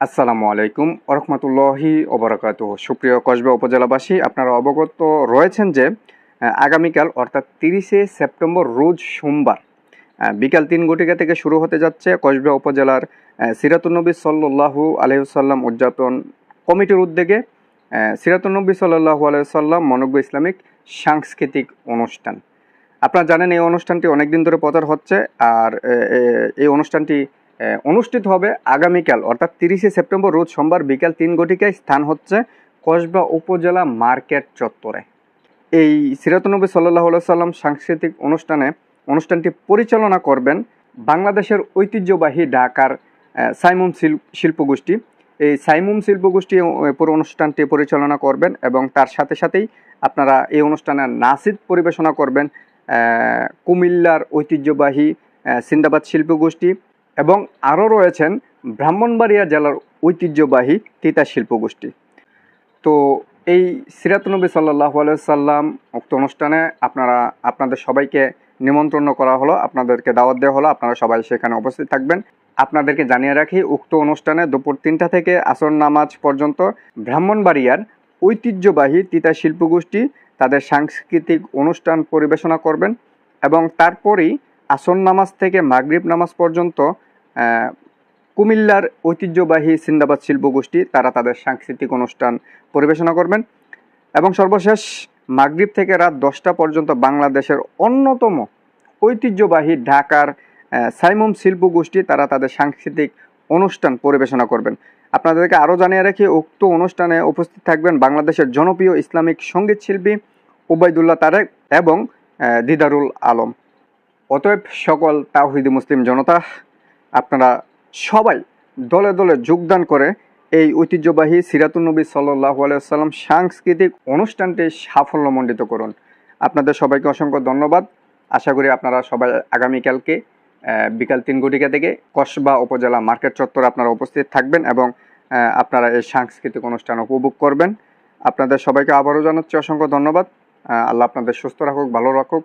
আসসালামু আলাইকুম ওরহমতুল্লাহি ওবরাকাত সুপ্রিয় কসবা উপজেলাবাসী, আপনারা অবগত রয়েছেন যে আগামীকাল অর্থাৎ তিরিশে সেপ্টেম্বর রোজ সোমবার বিকাল তিন ঘটিকা থেকে শুরু হতে যাচ্ছে কসবা উপজেলার সিরাতুন্নবী সাল্লাহু আলহিসাল্লাম উদযাপন কমিটির উদ্যোগে সিরাতুন্নবী সাল্লাহু আলহিসাল্লাম মনজ্ঞ ইসলামিক সাংস্কৃতিক অনুষ্ঠান। আপনারা জানেন এই অনুষ্ঠানটি অনেকদিন ধরে প্রচার হচ্ছে, আর এই অনুষ্ঠানটি অনুষ্ঠিত হবে আগামীকাল, অর্থাৎ তিরিশে সেপ্টেম্বর, রোজ সোমবার বিকাল তিন ঘটিকায় স্থান হচ্ছে কসবা উপজেলা মার্কেট চত্বরে। এই সিরাতুনবী সাল্লাহ সাল্লাম সাংস্কৃতিক অনুষ্ঠানে অনুষ্ঠানটি পরিচালনা করবেন বাংলাদেশের ঐতিহ্যবাহী ঢাকার সাইমুম শিল- শিল্পগোষ্ঠী। এই সাইমুম শিল্পগোষ্ঠী পুরো অনুষ্ঠানটি পরিচালনা করবেন এবং তার সাথে সাথেই আপনারা এই অনুষ্ঠানে নাসিদ পরিবেশনা করবেন কুমিল্লার ঐতিহ্যবাহী সিন্দাবাদ শিল্পগোষ্ঠী। এবং আরও রয়েছেন ব্রাহ্মণবাড়িয়া জেলার ঐতিহ্যবাহী তিতা শিল্পগোষ্ঠী। তো এই সিরাতনবী সাল্লাহ সাল্লাম উক্ত অনুষ্ঠানে আপনারা, আপনাদের সবাইকে নিমন্ত্রণ করা হলো, আপনাদেরকে দাওয়াত দেওয়া হলো, আপনারা সবাই সেখানে উপস্থিত থাকবেন। আপনাদেরকে জানিয়ে রাখি, উক্ত অনুষ্ঠানে দুপুর তিনটা থেকে আসর নামাজ পর্যন্ত ব্রাহ্মণবাড়িয়ার ঐতিহ্যবাহী তিতা শিল্পগোষ্ঠী তাদের সাংস্কৃতিক অনুষ্ঠান পরিবেশনা করবেন এবং তারপরেই আসর নামাজ থেকে মাগরিব নামাজ পর্যন্ত কুমিল্লার ঐতিহ্যবাহী সিন্দাবাদ শিল্পগোষ্ঠী, তারা তাদের সাংস্কৃতিক অনুষ্ঠান পরিবেশনা করবেন। এবং সর্বশেষ, মাগরিব থেকে রাত দশটা পর্যন্ত বাংলাদেশের অন্যতম ঐতিহ্যবাহী ঢাকার সাইমুম শিল্পগোষ্ঠী, তারা তাদের সাংস্কৃতিক অনুষ্ঠান পরিবেশনা করবেন। আপনাদেরকে আরও জানিয়ে রাখি, উক্ত অনুষ্ঠানে উপস্থিত থাকবেন বাংলাদেশের জনপ্রিয় ইসলামিক সংগীত শিল্পী ওবায়দুল্লাহ তারেক এবং দিদারুল আলম। অতএব সকল তাওহিদি মুসলিম জনতা, আপনারা সবাই দলে দলে যোগদান করে এই ঐতিহ্যবাহী সিরাতুন্নবী সাল্লাহ আলাইসাল্লাম সাংস্কৃতিক অনুষ্ঠানটি সাফল্যমণ্ডিত করুন। আপনাদের সবাইকে অসংখ্য ধন্যবাদ। আশা করি আপনারা সবাই আগামীকালকে বিকাল তিন ঘটিকা থেকে কসবা উপজেলা মার্কেট চত্বরে আপনারা উপস্থিত থাকবেন এবং আপনারা এই সাংস্কৃতিক অনুষ্ঠান উপভোগ করবেন। আপনাদের সবাইকে আবারও জানাচ্ছি অসংখ্য ধন্যবাদ। আল্লাহ আপনাদের সুস্থ রাখুক, ভালো রাখুক।